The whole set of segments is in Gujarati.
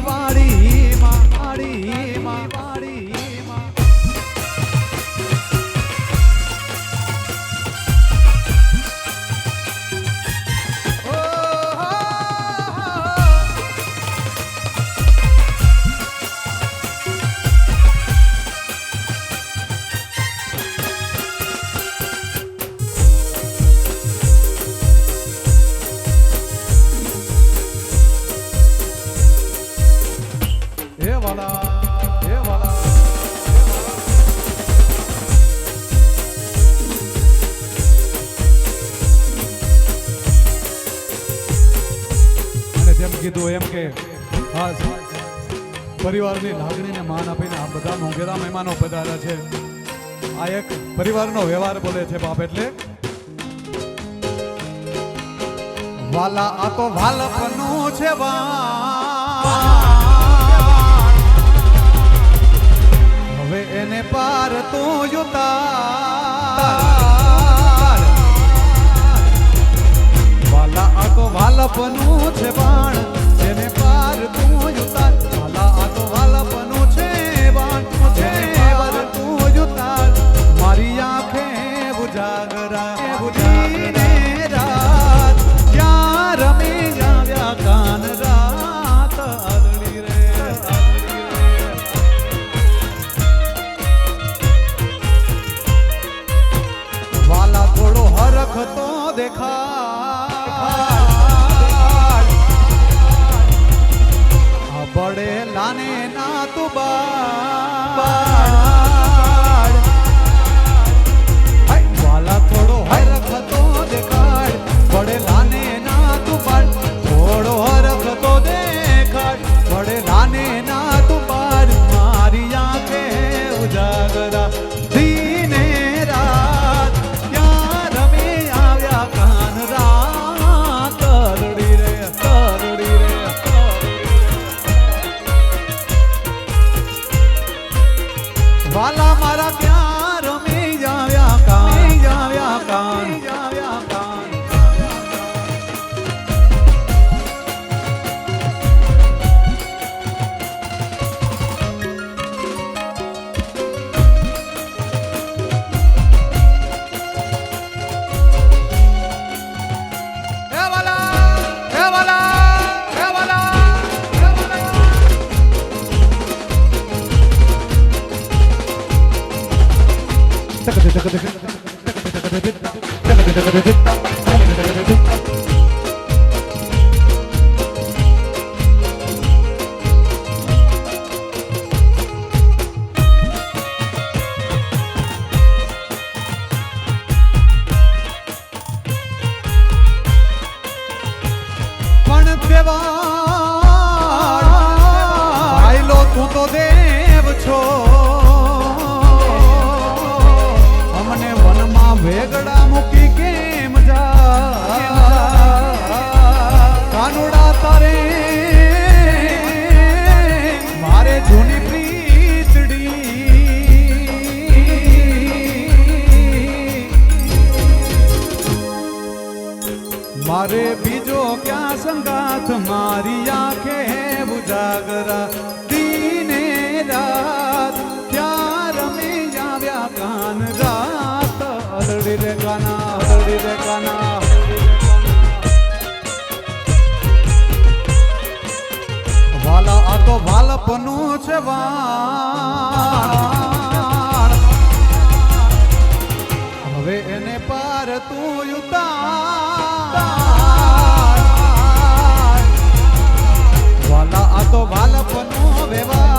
அறிவார் પરિવારની લાગણીને માન આપીને આ બધા મોંઘેરા મહેમાનો પધાર્યા છે. આ એક પરિવારનો વ્યવહાર બોલે છે બાપ એટલે. વાલા આ તો વાલપનું છે હવે એને પાર તું જોતા વાલા આ તો વાલપનું છે બાણ. એને પાર તું જોતા ભાનુડા તારે, મારે જૂની પ્રીતડી. મારે બીજો ક્યાં સંગાથ? મારી આંખે ઉજાગરા દીને રાત. ક્યાં રમી આવ્યા કાન રાત? અલડી રે કાના, અલડી રે કાના. વાલા આ તો વાલપનું છે વાણ હવે એને પાર તું ઉતાર. વાલા આ તો વાલપનું વ્યવહાર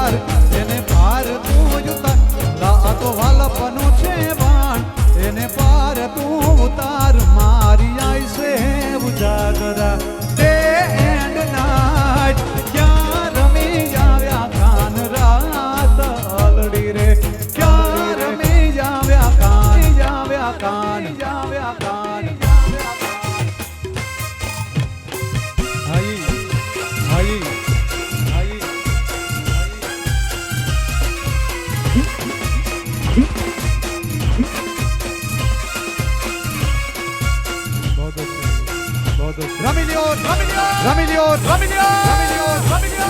રમી લ્યો રમી લ્યો રમી લ્યો રમી લ્યો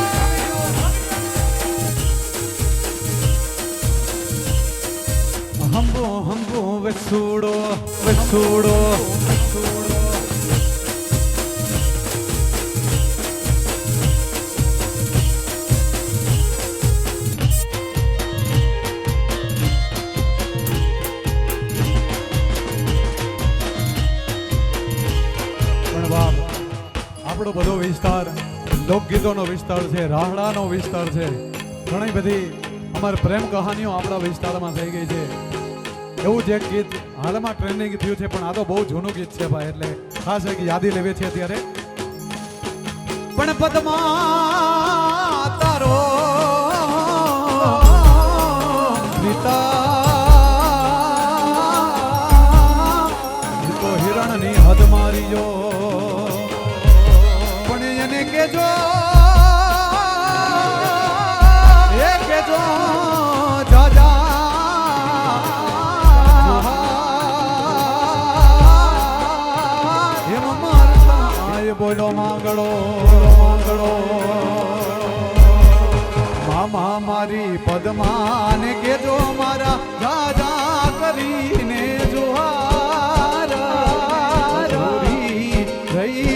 હંબો હંબો વેસુડો વેસુડો વેસુડો લોકગીતોનો વિસ્તાર છે, રાહડાનો વિસ્તાર છે. ઘણી બધી અમારી પ્રેમ કહાનીઓ આપણા વિસ્તારમાં થઈ ગઈ છે. એવું જે ગીત હાલમાં ટ્રેન્ડિંગ થયું છે, પણ આ તો બહુ જૂનું ગીત છે ભાઈ, એટલે ખાસ એક યાદી લેવી છે અત્યારે. પણ પદ્મા બોલો માંગડો માંગડો. મામા મારી પદ્માને કેજો મારા જાજા કરીને જોહાર. રહી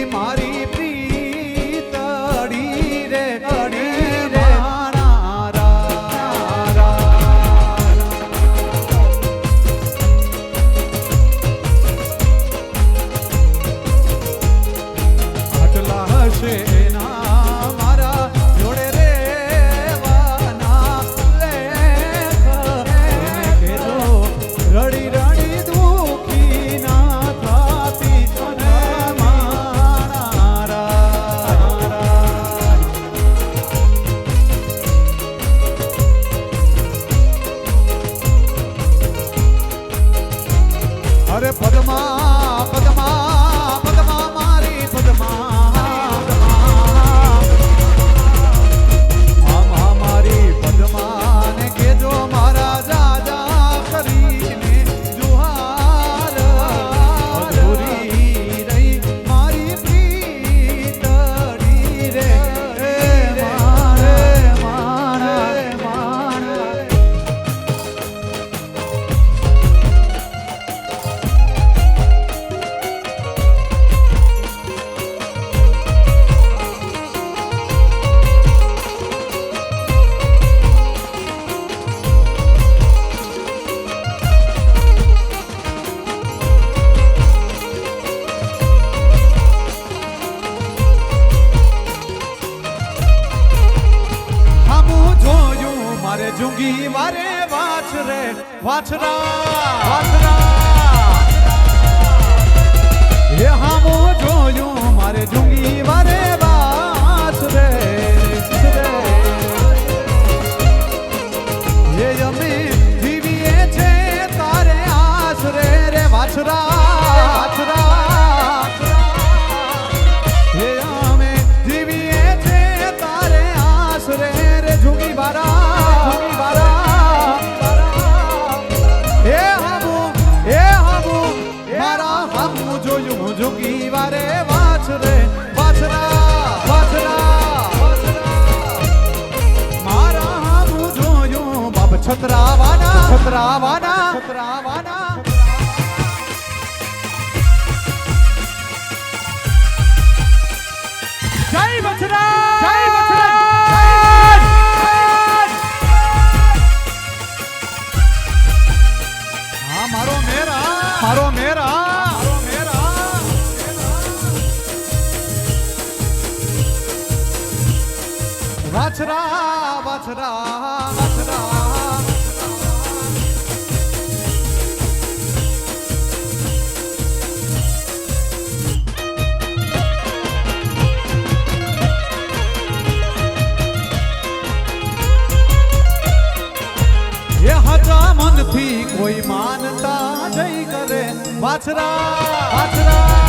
નથી કોઈ માનતા જય કરે. વાછરા વાછરા.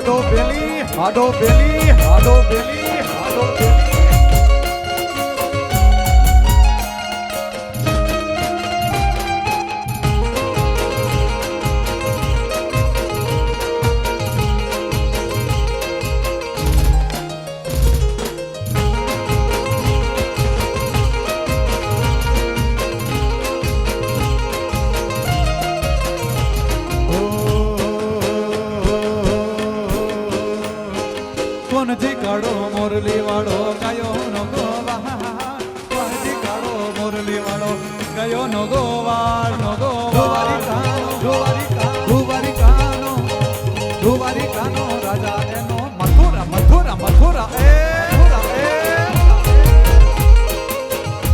હાડો બેલી હાડો બેલી હાડો બેલી હાડો બેલી.